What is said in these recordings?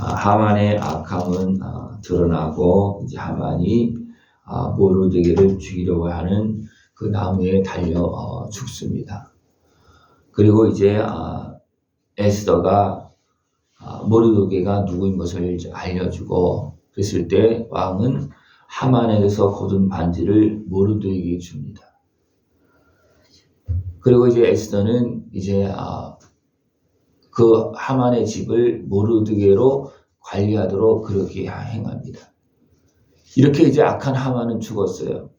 아, 하만의 악함은 아, 드러나고 이제 하만이 아, 모르드게를 죽이려고 하는 그 나무에 달려 어, 죽습니다. 그리고 이제 아, 에스더가 아, 모르드게가 누구인 것을 알려주고 그랬을 때 왕은 하만에게서 거둔 반지를 모르드에게 줍니다. 그리고 이제 에스더는 이제 아, 그 하만의 집을 모르드게로 관리하도록 그렇게 행합니다. 이렇게 이제 악한 하만은 죽었어요.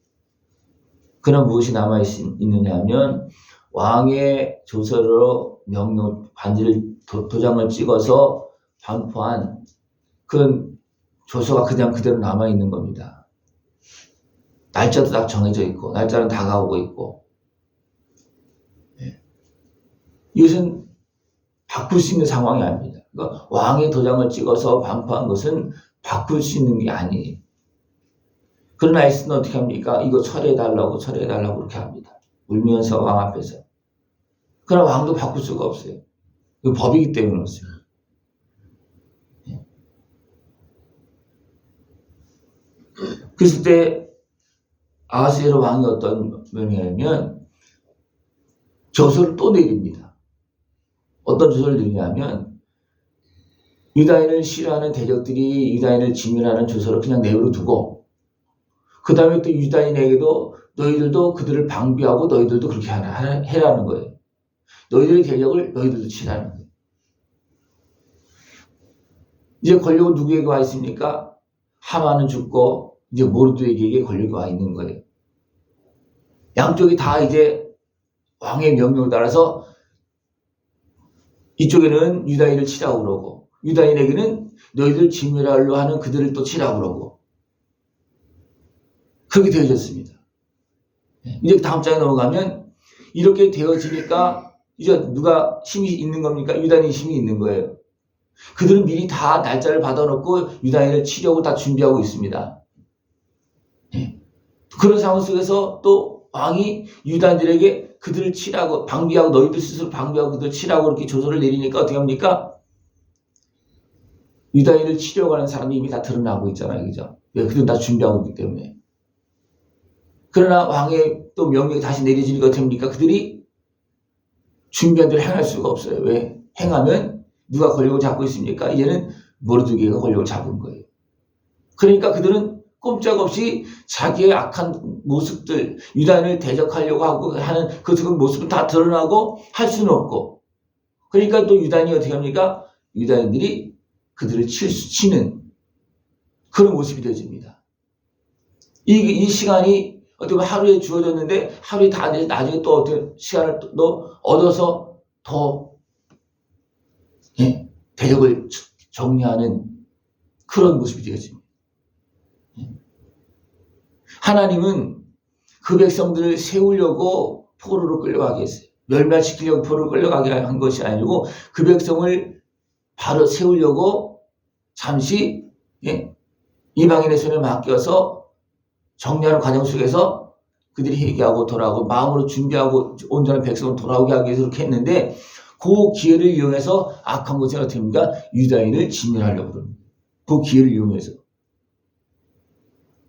그럼 무엇이 남아 있- 있느냐 하면 왕의 조서로 명령 반지를 도, 도장을 찍어서 반포한 그 조서가 그냥 그대로 남아 있는 겁니다. 날짜도 다 정해져 있고 날짜는 다가오고 있고 예. 이것은 바꿀 수 있는 상황이 아닙니다. 그러니까 왕의 도장을 찍어서 반포한 것은 바꿀 수 있는 게 아니에요. 그러나 에스는 어떻게 합니까? 이거 철회해달라고 철회해달라고 그렇게 합니다. 울면서 왕 앞에서. 그러나 왕도 바꿀 수가 없어요. 그 법이기 때문에 그렇습니다. 예. 그랬을 때 아하스에로 왕이 어떤 면이냐면 저서를 또 내립니다. 어떤 조서를 내리냐면 유다인을 싫어하는 대적들이 유다인을 지면하는 조서를 그냥 내버려 두고 그 다음에 또 유다인에게도 너희들도 그들을 방비하고 너희들도 그렇게 하라- 해라는 거예요. 너희들의 대적을 너희들도 치라는 거예요. 이제 권력은 누구에게 와 있습니까? 하마는 죽고 이제 모르드에게 권력이 와 있는 거예요. 양쪽이 다 이제 왕의 명령을 따라서 이쪽에는 유다인을 치라고 그러고 유다인에게는 너희들 진멸하려 하는 그들을 또 치라고 그러고 그렇게 되어졌습니다. 예, 이제 다음 장에 넘어가면 이렇게 되어지니까 이제 누가 힘이 있는 겁니까? 유다인이 힘이 있는 거예요. 그들은 미리 다 날짜를 받아놓고 유다인을 치려고 다 준비하고 있습니다. 예. 그런 상황 속에서 또 왕이 유다인들에게 그들을 치라고 방비하고 너희들 스스로 방비하고 그들을 치라고 이렇게 조서를 내리니까 어떻게 합니까? 유다인을 치려고 하는 사람이 이미 다 드러나고 있잖아요. 그죠? 왜? 그들은 다 준비하고 있기 때문에. 그러나 왕의 또 명령이 다시 내려지니까 어떻게 합니까? 그들이 준비한 대로 행할 수가 없어요. 왜? 행하면 누가 권력을 잡고 있습니까? 이제는 모르드게가 권력을 잡은 거예요. 그러니까 그들은 꼼짝없이 자기의 악한 모습들, 유다인을 대적하려고 하고 하는 그 모습은 다 드러나고 할 수는 없고. 그러니까 또 유다인이 어떻게 합니까? 유다인들이 그들을 칠 수, 치는 그런 모습이 되어집니다. 이, 이 시간이 어떻게 보면 하루에 주어졌는데 하루에 다 돼, 나중에 또 어떤 시간을 또, 또 얻어서 더 예, 대적을 정리하는 그런 모습이 되어집니다. 예. 하나님은 그 백성들을 세우려고 포로로 끌려가게 했어요. 멸멸시키려고 포로로 끌려가게 한 것이 아니고 그 백성을 바로 세우려고 잠시 예, 이방인의 손에 맡겨서 정리하는 과정 속에서 그들이 회개하고 돌아오고 마음으로 준비하고 온전한 백성을 돌아오게 하기 위해서 그렇게 했는데 그 기회를 이용해서 악한 것은 어떻게 합니까? 유다인을 진멸하려고 그럽니다. 그 기회를 이용해서.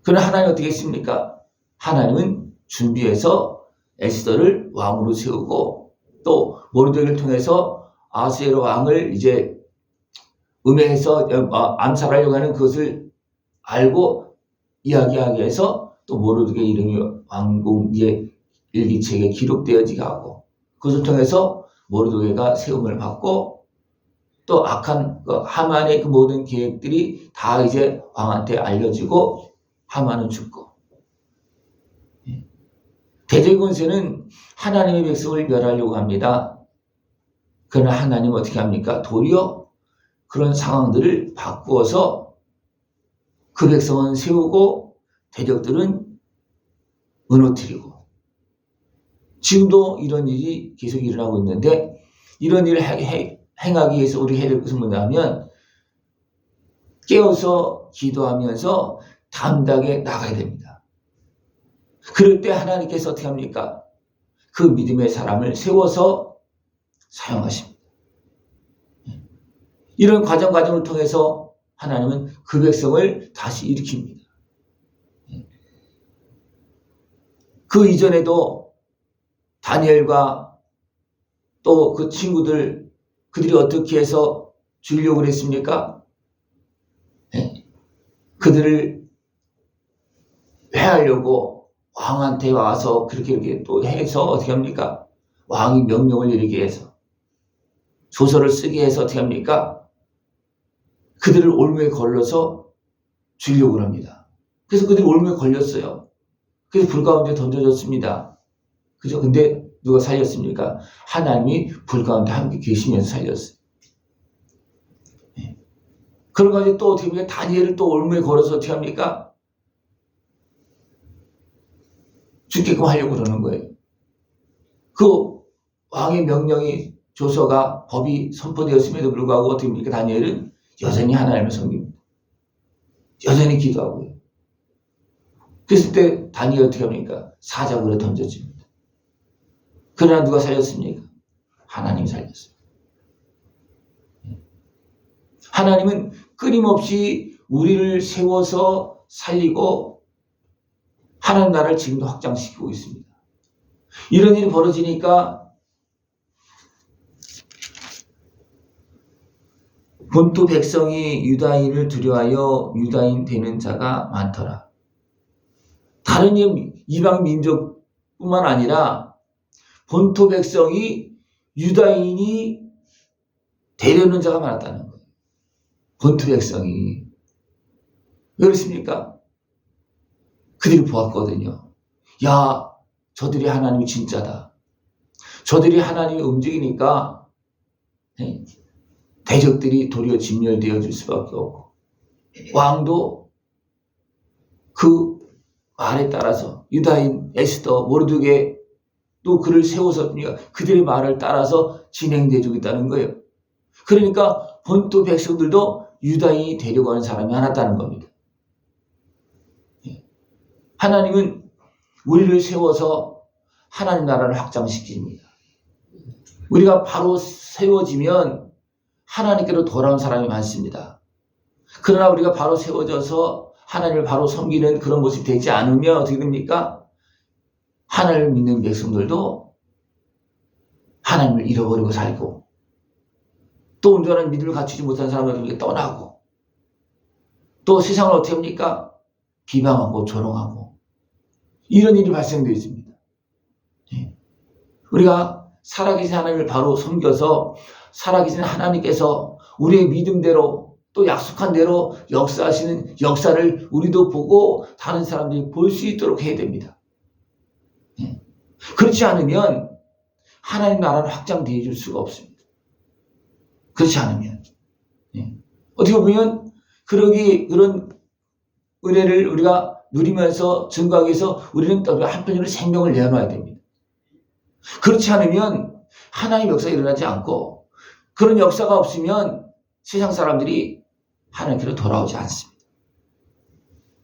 그러나 하나님 어떻게 했습니까? 하나님은 준비해서 에스더를 왕으로 세우고 또 모르드게를 통해서 아스에로 왕을 이제 음해해서 어, 암살하려고 하는 그것을 알고 이야기하게 해서 또 모르드게 이름이 왕궁의 일기책에 기록되어지게 하고 그것을 통해서 모르드게가 세움을 받고 또 악한 그 하만의 그 모든 계획들이 다 이제 왕한테 알려지고 하만은 죽고 예. 대적의 권세는 하나님의 백성을 멸하려고 합니다. 그러나 하나님은 어떻게 합니까? 도리어 그런 상황들을 바꾸어서 그 백성은 세우고 대적들은 무너뜨리고 지금도 이런 일이 계속 일어나고 있는데 이런 일을 행하기 위해서 우리 해야 될 것은 뭐냐면 깨어서 기도하면서 담당에 나가야 됩니다. 그럴 때 하나님께서 어떻게 합니까? 그 믿음의 사람을 세워서 사용하십니다. 이런 과정 과정을 통해서 하나님은 그 백성을 다시 일으킵니다. 그 이전에도 다니엘과 또 그 친구들 그들이 어떻게 해서 죽이려고 그랬습니까? 예? 그들을 회하려고 왕한테 와서 그렇게 이렇게 또 해서 어떻게 합니까? 왕이 명령을 내리게 해서 소설을 쓰게 해서 어떻게 합니까? 그들을 올무에 걸러서 죽이려고 합니다. 그래서 그들이 올무에 걸렸어요. 그래서 불 가운데 던져졌습니다. 그죠? 근데 누가 살렸습니까? 하나님이 불 가운데 함께 계시면서 살렸어요. 예. 그러고 이제 또 어떻게 합니까? 다니엘을 또 올무에 걸어서 어떻게 합니까? 죽게끔 하려고 그러는 거예요. 그 왕의 명령이 조서가 법이 선포되었음에도 불구하고 어떻게 합니까? 다니엘은 여전히 하나님을 섬깁니다. 여전히 기도하고요. 그랬을 때 다니엘 어떻게 합니까? 사자굴에 던져집니다. 그러나 누가 살렸습니까? 하나님이 살렸습니다. 하나님은 끊임없이 우리를 세워서 살리고 하나님 나라를 지금도 확장시키고 있습니다. 이런 일이 벌어지니까 본토 백성이 유다인을 두려하여 유다인 되는 자가 많더라. 다른 이방 민족뿐만 아니라 본토 백성이 유다인이 되려는 자가 많았다는 거예요. 본토 백성이. 왜 그렇습니까? 그들이 보았거든요. 야, 저들이 하나님이 진짜다. 저들이 하나님이 움직이니까 네, 대적들이 도리어 진멸되어 줄 수밖에 없고 왕도 그 말에 따라서 유다인 에스더 모르드게 또 그를 세워서 그들의 말을 따라서 진행돼 주겠다는 거예요. 그러니까 본토 백성들도 유다인이 하는 사람이 많았다는 겁니다. 하나님은 우리를 세워서 하나님 나라를 확장시킵니다. 우리가 바로 세워지면 하나님께로 돌아온 사람이 많습니다. 그러나 우리가 바로 세워져서 하나님을 바로 섬기는 그런 모습이 되지 않으면 어떻게 됩니까? 하나님을 믿는 백성들도 하나님을 잃어버리고 살고 또 온전한 믿음을 갖추지 못한 사람들에게 떠나고 또 세상을 어떻게 합니까? 비방하고 조롱하고 이런 일이 발생되어 있습니다. 예. 우리가 살아계신 하나님을 바로 섬겨서 살아계신 하나님께서 우리의 믿음대로 또 약속한 대로 역사하시는 역사를 우리도 보고 다른 사람들이 볼 수 있도록 해야 됩니다. 예. 그렇지 않으면 하나님 나라는 확장되어 줄 수가 없습니다. 그렇지 않으면. 예. 어떻게 보면 그러기 그런 은혜를 우리가 누리면서 증거하기 위해서 우리는 한편으로 생명을 내어놔야 됩니다. 그렇지 않으면 하나님 역사가 일어나지 않고 그런 역사가 없으면 세상 사람들이 하나님께로 돌아오지 않습니다.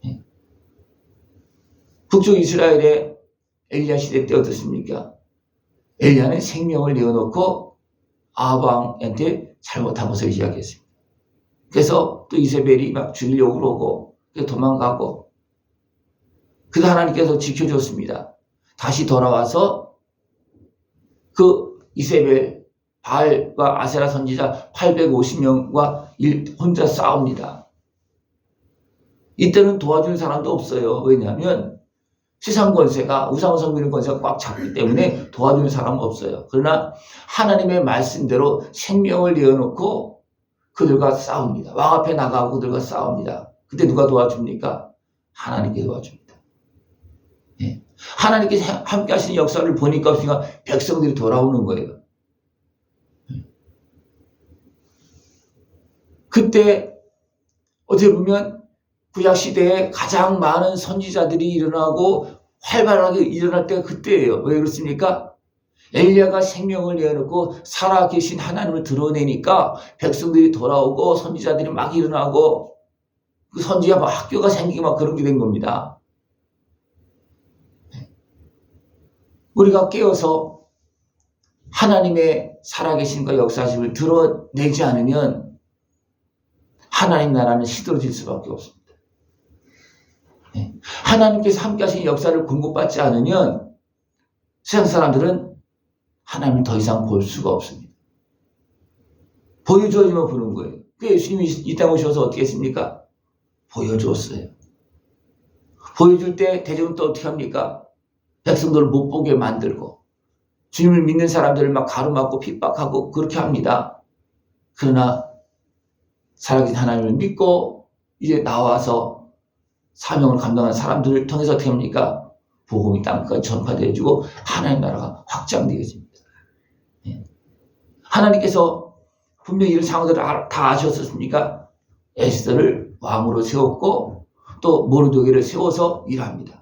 예. 북쪽 이스라엘의 엘리야 시대 때 어떻습니까? 엘리야는 생명을 내어놓고 아방한테 잘못한 것을 이야기했습니다. 그래서 또 이세벨이 막 죽이려고 그러고 도망가고 그래서 하나님께서 지켜줬습니다. 다시 돌아와서 그 이세벨 바알과 아세라 선지자 850명과 혼자 싸웁니다. 이때는 도와주는 사람도 없어요. 왜냐하면 세상 권세가 우상 섬기는 권세가 꽉 잡기 때문에 도와주는 사람은 없어요. 그러나 하나님의 말씀대로 생명을 내어놓고 그들과 싸웁니다. 왕 앞에 나가고 그들과 싸웁니다. 그때 누가 도와줍니까? 하나님께 도와줍니다. 네. 하나님께서 함께 하시는 역사를 보니까 없으니까 백성들이 돌아오는 거예요. 그때 어떻게 보면 구약 시대에 가장 많은 선지자들이 일어나고 활발하게 일어날 때가 그때예요. 왜 그렇습니까? 엘리야가 생명을 내어놓고 살아계신 하나님을 드러내니까 백성들이 돌아오고 선지자들이 막 일어나고 그 선지자 막 학교가 생기고 막 그런 게 된 겁니다. 우리가 깨어서 하나님의 살아계신과 역사심을 드러내지 않으면 하나님 나라는 시들어질 수밖에 없습니다. 예. 하나님께서 함께 하신 역사를 공급받지 않으면 세상 사람들은 하나님을 더 이상 볼 수가 없습니다. 보여줘야지만 보는 거예요. 그 예수님이 이 땅에 오셔서 어떻게 했습니까? 보여줬어요. 보여줄 때 대중은 또 어떻게 합니까? 백성들을 못 보게 만들고 주님을 믿는 사람들을 막 가로막고 핍박하고 그렇게 합니다. 그러나 살아계신 하나님을 믿고 이제 나와서 사명을 감당하는 사람들을 통해서 어떻게 합니까? 복음이 땅까지 전파되어지고 하나님 나라가 확장되어집니다. 예. 하나님께서 분명히 이런 상황들을 아- 다 아셨었습니까? 에스더를 왕으로 세웠고 또 모르드게를 세워서 일합니다.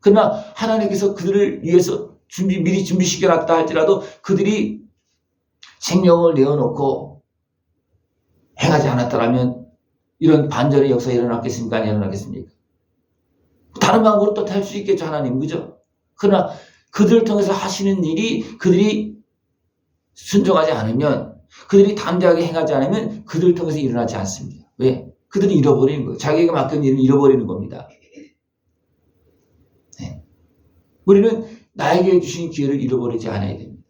그러나 하나님께서 그들을 위해서 준비 미리 준비시켜놨다 할지라도 그들이 생명을 내어놓고 행하지 않았다라면 이런 반전의 역사가 일어났겠습니까? 안 일어났겠습니까? 다른 방법으로 또할수 있겠죠, 하나님. 그죠? 그러나 그들을 통해서 하시는 일이 그들이 순종하지 않으면 그들이 담대하게 행하지 않으면 그들을 통해서 일어나지 않습니다. 왜? 그들이 잃어버리는 거예요. 자기에게 맡긴 일을 잃어버리는 겁니다. 네. 우리는 나에게 주신 기회를 잃어버리지 않아야 됩니다.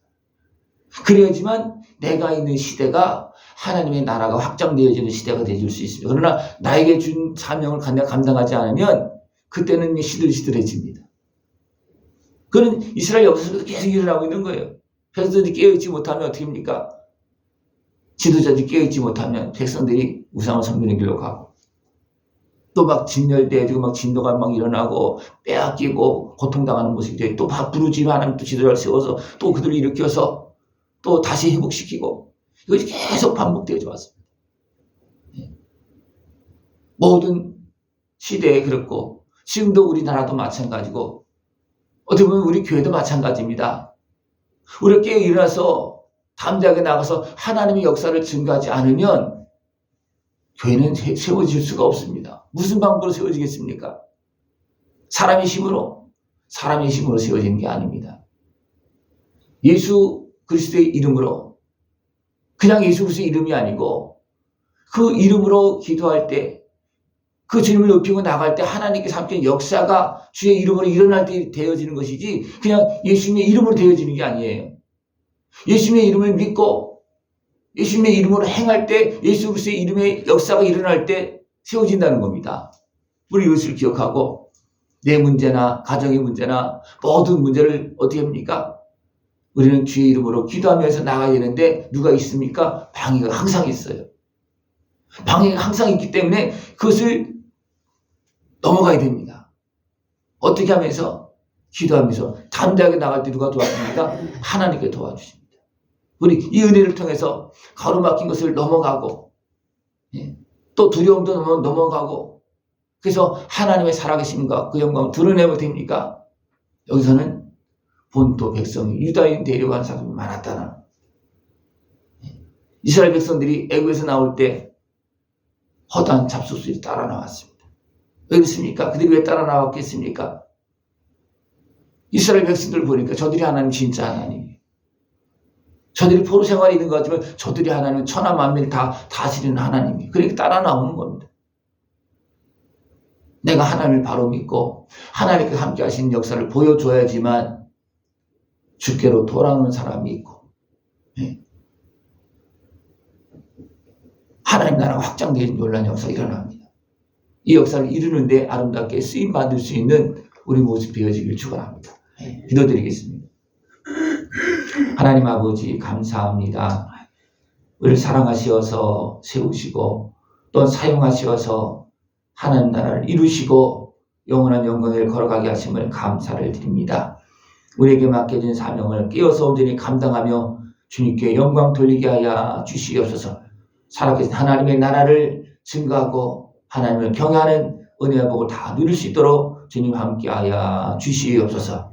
그래야지만 내가 있는 시대가 하나님의 나라가 확장되어지는 시대가 되줄 수 있습니다. 그러나 나에게 준 사명을 감- 감당하지 않으면 그때는 시들시들해집니다. 그는 이스라엘 역사에서 계속 일어나고 있는 거예요. 백성들이 깨어있지 못하면 어떻게 합니까? 지도자들이 깨어있지 못하면 백성들이 우상을 섬기는 길로 가고 또 막 진열되어지고 막 진도가 막 일어나고 빼앗기고 고통당하는 모습이 돼요. 또 부르지로 하나님 또 지도자를 세워서 또 그들을 일으켜서 또 다시 회복시키고 이것이 계속 반복되어져 왔습니다. 예. 모든 시대에 그렇고 지금도 우리나라도 마찬가지고 어떻게 보면 우리 교회도 마찬가지입니다. 우리가 깨어 일어나서 담대하게 나가서 하나님의 역사를 증가하지 않으면 교회는 세- 세워질 수가 없습니다. 무슨 방법으로 세워지겠습니까? 사람의 힘으로, 사람의 힘으로 세워지는 게 아닙니다. 예수 그리스도의 이름으로, 그냥 예수 그리스도의 이름이 아니고 그 이름으로 기도할 때, 그 주님을 높이고 나갈 때 하나님께서 함께 역사가 주의 이름으로 일어날 때 되어지는 것이지 그냥 예수님의 이름으로 되어지는 게 아니에요. 예수님의 이름을 믿고 예수님의 이름으로 행할 때 예수 그리스도의 이름의 역사가 일어날 때 세워진다는 겁니다. 우리 이것을 기억하고 내 문제나 가정의 문제나 모든 문제를 어떻게 합니까? 우리는 주의 이름으로 기도하면서 나가야 되는데 누가 있습니까? 방해가 항상 있어요. 방해가 항상 있기 때문에 그것을 넘어가야 됩니다. 어떻게 하면서? 기도하면서 담대하게 나갈 때 누가 도와줍니까? 하나님께 도와주십니다. 우리 이 은혜를 통해서 가로막힌 것을 넘어가고 예, 또 두려움도 넘어, 넘어가고 그래서 하나님의 살아계심과 그 영광을 드러내면 됩니까? 여기서는 본토 백성이 유다인 데려간 사람이 많았다는 예, 이스라엘 백성들이 애굽에서 나올 때 허다한 잡숫들이 따라 나왔습니다. 왜 그렇습니까? 그들이 왜 따라 나왔겠습니까? 이스라엘 백성들 보니까 저들이 하나님 진짜 하나님이에요. 저들이 포로 생활이 있는 것 같지만 저들이 하나님 천하 만민을 다 다스리는 하나님이에요. 그렇게 따라 나오는 겁니다. 내가 하나님을 바로 믿고 하나님께 함께 하시는 역사를 보여줘야지만 주께로 돌아오는 사람이 있고 예. 하나님 나라가 확장되는 놀라운 역사가 일어납니다. 이 역사를 이루는데 아름답게 쓰임 받을 수 있는 우리 모습 되어지길 축원합니다. 예, 기도드리겠습니다. 하나님 아버지 감사합니다. 우리를 사랑하시어서 세우시고 또 사용하시어서 하나님 나라를 이루시고 영원한 영광을 걸어가게 하심을 감사를 드립니다. 우리에게 맡겨진 사명을 깨어서 온전히 감당하며 주님께 영광 돌리게 하여 주시옵소서. 살아계신 하나님의 나라를 증거하고 하나님을 경외하는 은혜와 복을 다 누릴 수 있도록 주님 함께하여 주시옵소서.